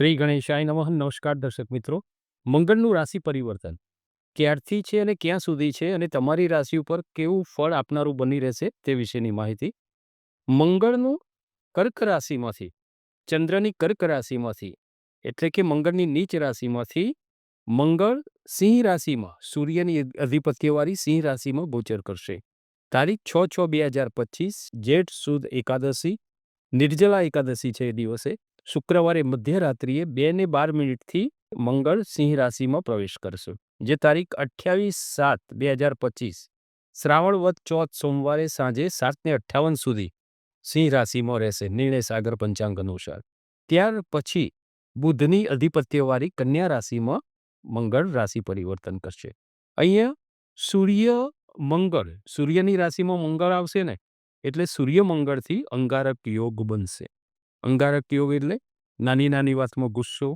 શ્રી ગણેશાય નમઃ. નમસ્કાર દર્શક મિત્રો. મંગળનું રાશિ પરિવર્તન. ક્યારથી છે અને ક્યાં સુધી છે અને તમારી રાશિ ઉપર કેવું ફળ આપનારું બની રહેશે તે વિશેની માહિતી. મંગળનું કર્ક રાશિમાંથી, ચંદ્રની કર્ક રાશિમાંથી, એટલે કે મંગળની નીચ રાશિમાંથી, મંગળ સિંહ રાશિમાં, સૂર્યની અધિપત્યવાળી સિંહ રાશિમાં ગોચર કરશે. તારીખ છ છ બે હજાર પચીસ, જેઠ સુદ એકાદશી, નિર્જલા એકાદશી છે એ દિવસે. શુક્રવારે મધ્યરાત્રિએ બે ને બાર મિનિટથી મંગળ સિંહ રાશિમાં પ્રવેશ કરશે, જે તારીખ અઠ્યાવીસ સાત, બે હજાર પચીસ, શ્રાવણ વત ચોથ સોમવારે સાંજે સાત ને અઠ્ઠાવન સુધી સિંહ રાશિમાં રહેશે, નિર્ણય સાગર પંચાંગ અનુસાર. ત્યાર પછી બુધની અધિપત્યવાળી કન્યા રાશિમાં મંગળ રાશિ પરિવર્તન કરશે. અહીંયા સૂર્ય મંગળ, સૂર્યની રાશિમાં મંગળ આવશે ને, એટલે સૂર્ય મંગળથી અંગારક યોગ બનશે. અંગારક યોગ એટલે નાની નાની વાતમાં ગુસ્સો,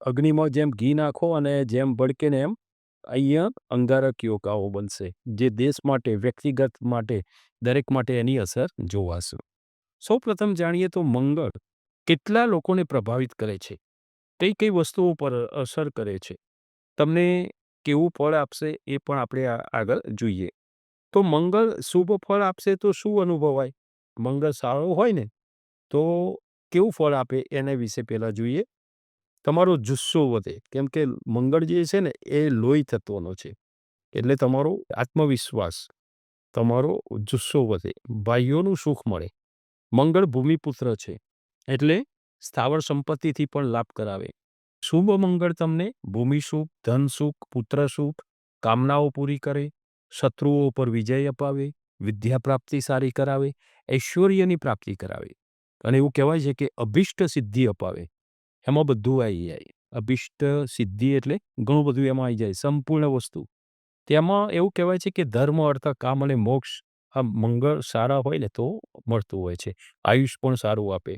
અગ્નિમાં જેમ ઘી નાખો અને જેમ ભડકે ને એમ અહીંયા અંગારક યોગ બનશે, જે દેશ માટે, વ્યક્તિગત માટે, દરેક માટે એની અસર જોવાશે. સૌ પ્રથમ જાણીએ તો મંગળ કેટલા લોકોને પ્રભાવિત કરે છે? કઈ કઈ વસ્તુઓ પર અસર કરે છે? તમને કેવું ફળ આપશે એ પણ આપણે આગળ જોઈએ. તો મંગળ શુભ ફળ આપશે તો શું અનુભવાય? મંગળ સારો હોય ને, તો કેવું ફળ આપે એના વિશે પહેલાં જોઈએ. તમારો જુસ્સો વધે. કેમ કે મંગળ જે છે ને, એ લોહી તત્વનો છે. એટલે તમારો આત્મવિશ્વાસ, તમારો જુસ્સો વધે. ભાઈઓનું સુખ મળે. મંગળ ભૂમિપુત્ર છે. એટલે સ્થાવર સંપત્તિથી પણ લાભ કરાવે. શુભ મંગળ તમને ભૂમિ સુખ, ધન સુખ, પુત્ર સુખ, કામનાઓ પૂરી કરે. શત્રુઓ ઉપર વિજય અપાવે. વિદ્યા પ્રાપ્તિ સારી કરાવે. ઐશ્વર્યની પ્રાપ્તિ કરાવે. અને એવું કહેવાય છે કે અભિષ્ટ સિદ્ધિ અપાવે. એમાં બધું આવી જાય. અભિષ્ટ સિદ્ધિ એટલે ઘણું બધું એમાં આવી જાય, સંપૂર્ણ વસ્તુ. તેમાં એવું કહેવાય છે કે ધર્મ, અર્થ, કામ અને મોક્ષ આ મંગળ સારા હોય ને તો મળતું હોય છે. આયુષ પણ સારું આપે.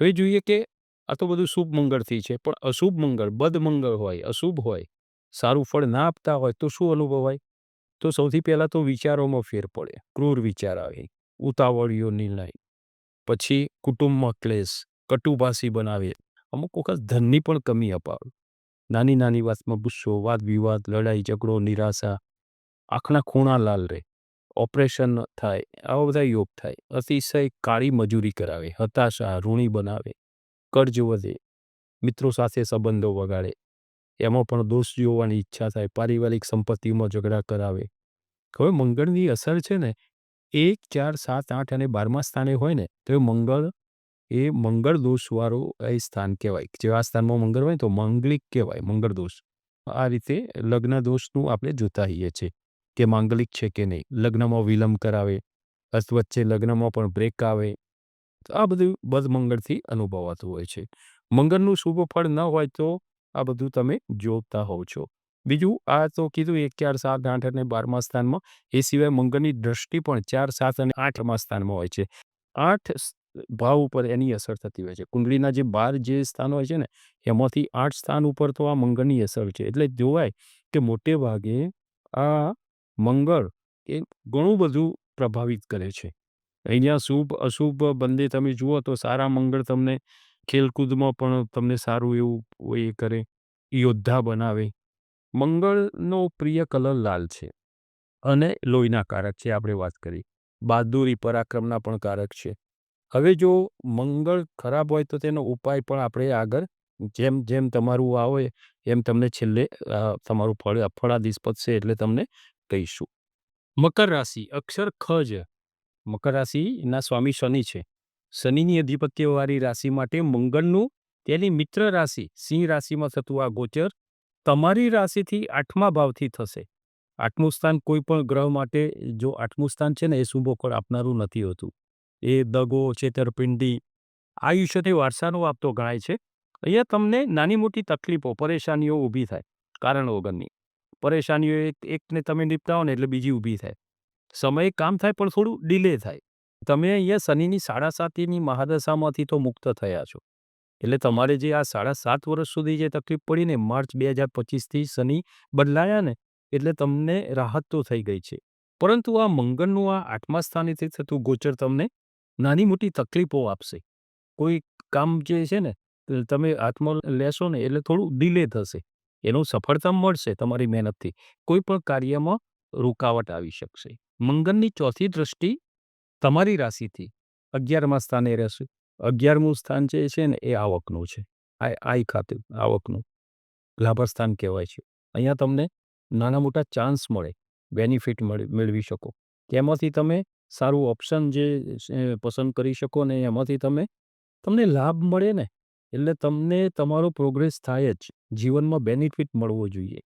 હવે જોઈએ કે આ તો બધું શુભ મંગળથી છે, પણ અશુભ મંગળ, બદ મંગળ હોય, અશુભ હોય, સારું ફળ ના આપતા હોય તો શું અનુભવાય? તો સૌથી પહેલાં તો વિચારોમાં ફેર પડે. ક્રૂર વિચાર આવે ઉતાવળીઓ નિર્ણય પછી કુટુંબમાં ક્લેશ કટુભાષી બનાવે અમુક વખત ધનની પણ કમી અપાવે. નાની નાની વાતમાં ગુસ્સો વાદ વિવાદ લડાઈ, ઝઘડો, નિરાશા, આંખના ખૂણા લાલ રહે. ઓપરેશન થાય, આવા બધા યોગ થાય. અતિશય કાળી મજૂરી કરાવે, હતાશા, ઋણી બનાવે, કર્જ વધે, મિત્રો સાથે સંબંધો વગાડે. એમાં પણ દોષ જોવાની ઈચ્છા થાય, પારિવારિક સંપત્તિમાં ઝઘડા કરાવે. હવે મંગળની અસર છે ને એક ચાર સાત આઠ અને બારમા સ્થાને હોય ને, તો એ મંગળ એ મંગળ દોષવાળું એ સ્થાન કહેવાય. જેવા સ્થાનમાં મંગળ હોય તો માંગલિક કહેવાય, મંગળ દોષ. આ રીતે લગ્ન દોષનું આપણે જોતા હોઈએ છીએ કે માંગલિક છે કે નહીં. લગ્નમાં વિલંબ કરાવે વચ્ચે લગ્નમાં પણ બ્રેક આવે. આ બધું બદમંગળથી અનુભવાતું હોય છે. મંગળનું શુભ ફળ ન હોય તો આ બધું તમે જોતા હોવ છો. બીજું, આ તો કીધું એક ચાર, સાત, આઠ અને બારમા સ્થાનમાં. એ સિવાય મંગળની દ્રષ્ટિ પણ ચાર, સાત અને આઠમા સ્થાનમાં હોય છે. આઠ ભાવ ઉપર એની અસર થતી હોય છે. કુંડળીના જે બાર જે સ્થાન હોય છે ને, એમાંથી આઠ સ્થાન ઉપર તો આ મંગળની અસર છે. એટલે જોવાય કે મોટે ભાગે આ મંગળ એ ઘણું બધું પ્રભાવિત કરે છે. અહીંયા શુભ, અશુભ બંને તમે જુઓ તો સારા મંગળ તમને ખેલકૂદમાં પણ તમને સારું એવું એ કરે, યોદ્ધા બનાવે. મંગળનો પ્રિય કલર લાલ છે અને લોહીના કારક છે, આપણે વાત કરી. બહાદુરી, પરાક્રમના પણ કારક છે. હવે જો મંગળ ખરાબ હોય તો તેનો ઉપાય પણ આપણે આગળ જેમ જેમ તમારું આવે એમ તમને છેલ્લે તમારું ફળ ફળાદિશ પતશે એટલે તમને કહીશું. મકર રાશિ, અક્ષર ખજ મકર રાશિના સ્વામી શનિ છે. શનિની અધિપત્યવાળી રાશિ માટે મંગળનું, તેની મિત્ર રાશિ, સિંહ રાશિમાં થતું આ ગોચર તમારી રાશિથી આઠમા ભાવથી થશે. આઠમું સ્થાન કોઈ પણ ગ્રહ માટે, જો આઠમું સ્થાન છે ને, એ શુભ આપનારું નથી હોતું. એ દગો, છેતરપિંડી, આયુષ્યથી વારસાનો આપતો ગણાય છે. અહીંયા તમને નાની મોટી તકલીફો, પરેશાનીઓ ઊભી થાય, કારણ વગરની. પરેશાનીઓ એક, એકને તમે નિપટાવો ને એટલે બીજી ઊભી થાય. સમય કામ થાય પણ થોડું ડિલે થાય. તમે અહીંયા શનિની સાડા સાતીની મહાદશામાંથી તો મુક્ત થયા છો. એટલે તમારે જે આ સાડા સાત વર્ષ સુધી જે તકલીફ પડી ને માર્ચ બે હજાર પચીસથી શનિ બદલાયા ને, એટલે તમને રાહત તો થઈ ગઈ છે પરંતુ આ મંગળનું આ આઠમા સ્થાનેથી થતું ગોચર તમને નાની મોટી તકલીફો આપશે કોઈ કામ જે છે ને તમે આત્મ લેશો ને એટલે થોડું ડિલે થશે. એનું સફળતા મળશે તમારી મહેનતથી. કોઈ પણ કાર્યમાં રૂકાવટ આવી શકશે. મંગળની ચોથી દ્રષ્ટિ તમારી રાશિથી 11મા સ્થાને રહેશે. 11મું સ્થાન જે છે ને એ આવકનું છે. આ આઈ ખાતે આવકનું. લાભસ્થાન કહેવાય છે. અહીંયા તમને નાના-મોટા ચાન્સ મળે, બેનિફિટ મેળવી શકો. તેમાંથી તમે સારું ઓપ્શન જે પસંદ કરી શકો ને એમાંથી તમે તમને લાભ મળે ને એટલે તમને તમારો પ્રોગ્રેસ થાય જ. જીવનમાં બેનિફિટ મળવો જોઈએ.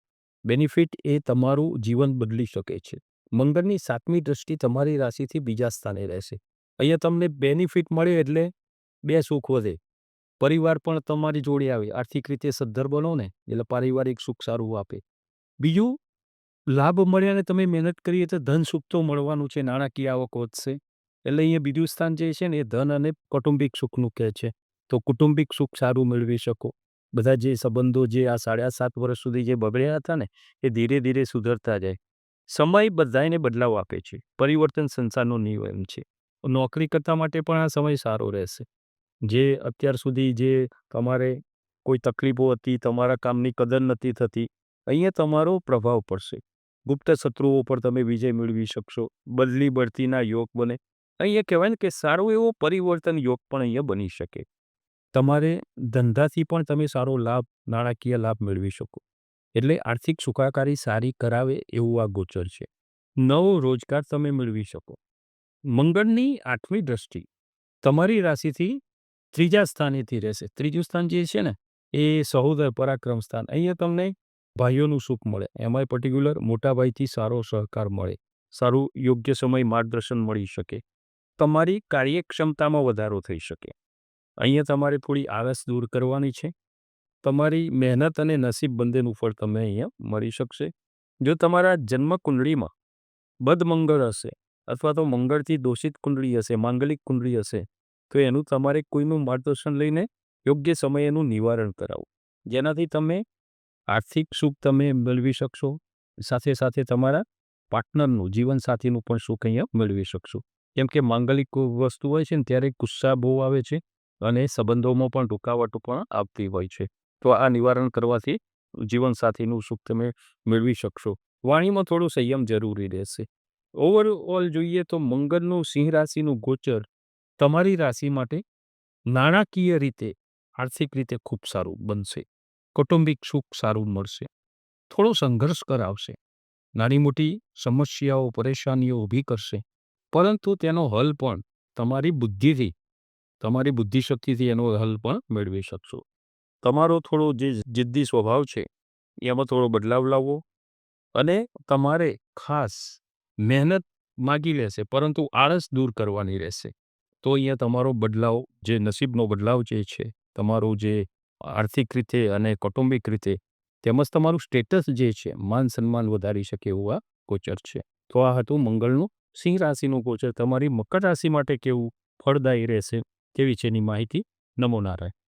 બેનિફિટ એ તમારું જીવન બદલી શકે છે. મંગળની સાતમી દ્રષ્ટિ તમારી રાશિથી બીજા સ્થાને રહેશે. અહીંયા તમને બેનિફિટ મળે એટલે 2 સુખ વધે. પરિવાર પણ તમારી જોડે આવે. આર્થિક રીતે સદ્ધર બનો ને એટલે પારિવારિક સુખ સારું આપે. બીજું લાભ મળ્યા અને તમે મહેનત કરીએ તો ધન સુખ તો મળવાનું છે, નાણાકીય આવક વધશે. એટલે અહીંયા બીજું સ્થાન જે છે ને એ ધન અને કૌટુંબિક સુખનું કહે છે. તો કુટુંબિક સુખ સારું મેળવી શકો. બધા જે સંબંધો જે આ સાડા સાત વર્ષ સુધી જે બગડ્યા હતા ને એ ધીરે ધીરે સુધરતા જાય. સમય બધાયને બદલાવ આપે છે. પરિવર્તન સંસારનો નિયમ છે. નોકરી કરતા માટે પણ આ સમય સારો રહેશે. જે અત્યાર સુધી જે તમારે કોઈ તકલીફો હતી, તમારા કામની કદર નથી થતી, અહીંયા તમારો પ્રભાવ પડશે. ગુપ્ત શત્રુઓ પર તમે વિજય મેળવી શકશો. બદલી બઢતીના યોગ બને. અહીંયા કહેવાય ને કે સારો એવો પરિવર્તન યોગ પણ અહીંયા બની શકે. તમારે ધંધાથી પણ તમે સારો લાભ, નાણાકીય લાભ મેળવી શકો. એટલે આર્થિક સુખાકારી સારી કરાવે એવું આ ગોચર છે. નવો રોજગાર તમે મેળવી શકો. મંગળની આઠમી દ્રષ્ટિ તમારી રાશિથી ત્રીજા સ્થાનેથી રહેશે. ત્રીજું સ્થાન જે છે ને એ સહોદર પરાક્રમ સ્થાન. અહીંયા તમને ભાઈઓનું સુખ મળે. એમાંય પર્ટિક્યુલર મોટા ભાઈથી સારો સહકાર મળે. સારું યોગ્ય સમય માર્ગદર્શન મળી શકે. તમારી કાર્યક્ષમતામાં વધારો થઈ શકે. અહીંયા તમારે થોડી આળસ દૂર કરવાની છે. તમારી મહેનત અને નસીબ બંનેનું ફળ તમે અહીંયા મળી શકશે. જો તમારા જન્મ કુંડળીમાં બદમંગળ હશે અથવા તો મંગળથી દોષિત કુંડળી હશે, માંગલિક કુંડળી હશે તો એનું તમારે કોઈનું માર્ગદર્શન લઈને યોગ્ય સમયે એનું નિવારણ કરાવવું. જેનાથી તમે આર્થિક સુખ તમે મેળવી શકશો. સાથે સાથે તમારા પાર્ટનરનું, જીવનસાથીનું પણ સુખ અહીંયા મેળવી શકશો. કેમ કે માંગલિક વસ્તુ હોય છે ને ત્યારે ગુસ્સા બહુ આવે છે અને સંબંધોમાં પણ રૂકાવટો પણ આવતી હોય છે. તો આ નિવારણ કરવાથી જીવનસાથીનું સુખ તમે મેળવી શકશો. વાણીમાં થોડો સંયમ જરૂરી રહેશે. ઓવરઓલ જોઈએ તો મંગળનું સિંહ રાશિનું ગોચર તમારી રાશિ માટે નાણાકીય રીતે, આર્થિક રીતે ખૂબ સારું બનશે. કૌટુંબિક સુખ સારું મળશે. થોડો સંઘર્ષ કરાવશે. નાની-મોટી સમસ્યાઓ, પરેશાનીઓ ઊભી કરશે. પરંતુ તેનો હલ પણ તમારી બુદ્ધિથી, તમારી બુદ્ધિશક્તિથી એનો હલ પણ મેળવી શકશો. તમારો થોડો જે જિદ્દી સ્વભાવ છે એમાં થોડો બદલાવ લાવવો અને તમારે ખાસ મહેનત માગી લેશે પરંતુ આળસ દૂર કરવાની રહેશે. તો અહીંયા તમારો બદલાવ જે નસીબનો બદલાવ જે છે, તમારું જે આર્થિક રીતે અને કૌટુંબિક રીતે તેમજ તમારું સ્ટેટસ જે છે, માન-સન્માન વધારી શકે એવું આ ગોચર છે. તો આ હતું મંગળનું સિંહ રાશિનું ગોચર. તમારી મકર રાશિ માટે કેવું ફળદાયી રહેશે તે વિશેની માહિતી. નમો નારાયણ.